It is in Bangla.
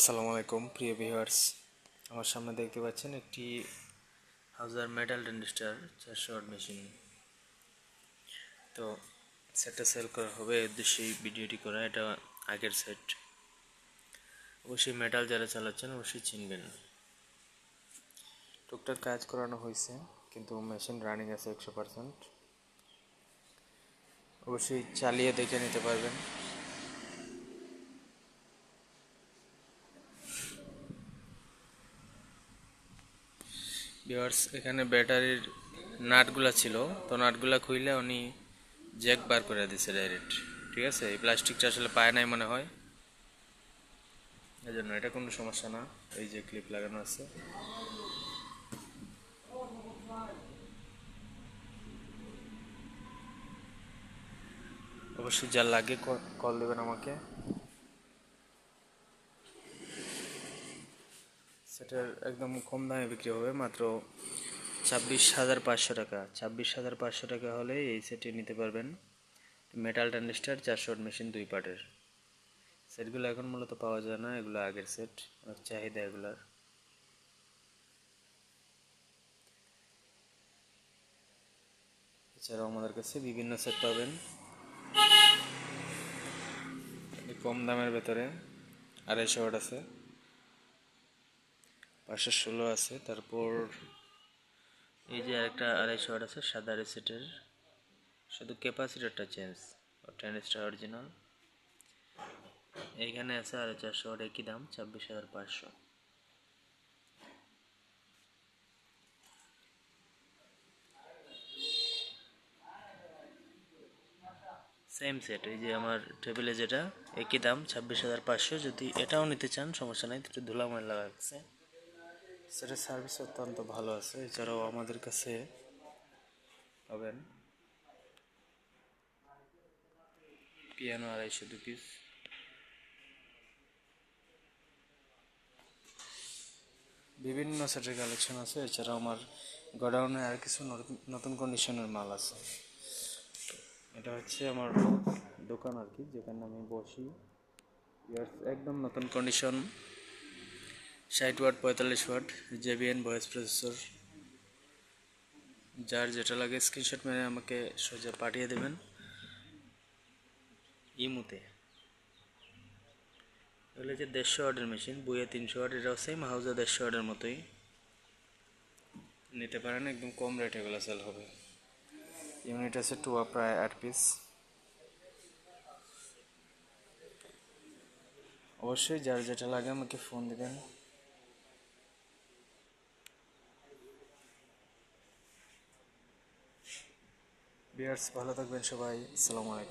আসসালামু আলাইকুম, প্রিয় ভিউয়ার্স। আমার সামনে দেখতে পাচ্ছেন একটি হাউজার মেটাল ডেন্ডিস্টার চারশো ওয়াট মেশিন। তো সেটটা সেল করা হবে উদ্দেশ্যেই ভিডিওটি করা, এটা আগের সেট। অবশ্যই মেটাল যারা চালাচ্ছেন অবশ্যই চিনবেন। টুকটাক কাজ করানো হয়েছে, কিন্তু মেশিন রানিং আছে একশো পারসেন্ট। অবশ্যই চালিয়ে দেখে নিতে পারবেন। ভিউয়ার্স এখানে ব্যাটারির নাটগুলা ছিল। তো নাটগুলা খুইলে উনি জ্যাক বার করে দিছে ডাইরেক্ট ঠিক আছে? এই প্লাস্টিকটা আসলে পায় নাই মনে হয়। এই জন্য এটা কোনো সমস্যা না। এই যে ক্লিপ লাগানো আছে। অবশ্যই যা লাগে কল দেবেন আমাকে। সেটার একদম কম দামে বিক্রি হবে, মাত্র ছাব্বিশ হাজার পাঁচশো টাকা। ছাব্বিশ হাজার পাঁচশো টাকা হলে এই সেটটি নিতে পারবেন মেটাল ট্যান্ডিস্টার চারশো মেশিন দুই পার্টের সেটগুলো এখন মূলত পাওয়া যায় না, এগুলো আগের সেট চাহিদা এগুলার। এছাড়াও আমাদের কাছে বিভিন্ন সেট পাবেন। কম দামের ভেতরে আড়াইশো আছে। পাঁচশো ষোলো আছে, তারপর এই যে আরেকটা আড়াইশো ওয়াট আছে, সাদা রেসেটের। শুধু ক্যাপাসিটারটা চেঞ্জ টেনিসটা অরিজিনাল এইখানে আছে আড়াই চারশো ওয়াট একই দাম, ছাব্বিশ হাজার পাঁচশো। সেম সেট এই যে আমার টেবিলে যেটা, একই দাম, ছাব্বিশ হাজার পাঁচশো। যদি এটাও নিতে চান, সমস্যা নাই, একটু ধুলা ময়লা লাগছে। সেটার সার্ভিস অত্যন্ত ভালো আছে, এছাড়াও আমাদের কাছে পাবেন পিয়ানো আড়াইশো দু পিস বিভিন্ন সেটের কালেকশন আছে, এছাড়াও আমার গোডাউনে আর কিছু নতুন কন্ডিশনের মাল আছে। এটা হচ্ছে আমার দোকান আর কি, যেখানে আমি বসি। একদম নতুন কন্ডিশন ষাট ওয়াট, পঁয়তাল্লিশ ওয়াট, জেবিএন ভয়েস প্রসেসর। যার যেটা লাগে স্ক্রিনশট মেরে আমাকে সোজা পাঠিয়ে দেবেন। ইমুতে। এগুলো যে দেড়শো ওয়াটের মেশিন বুয়ে তিনশো ওয়াট, এটাও সেম হাউজে দেড়শো ওয়াটের মতোই। নিতে পারেন, একদম কম রেট এগুলো সেল হবে। ইউনিট আছে টুয়া প্রায় আট পিস অবশ্যই যার যেটা লাগে আমাকে ফোন দেবেন। বিয়ার্স ভালো থাকবেন সবাই। আসসালামু আলাইকুম।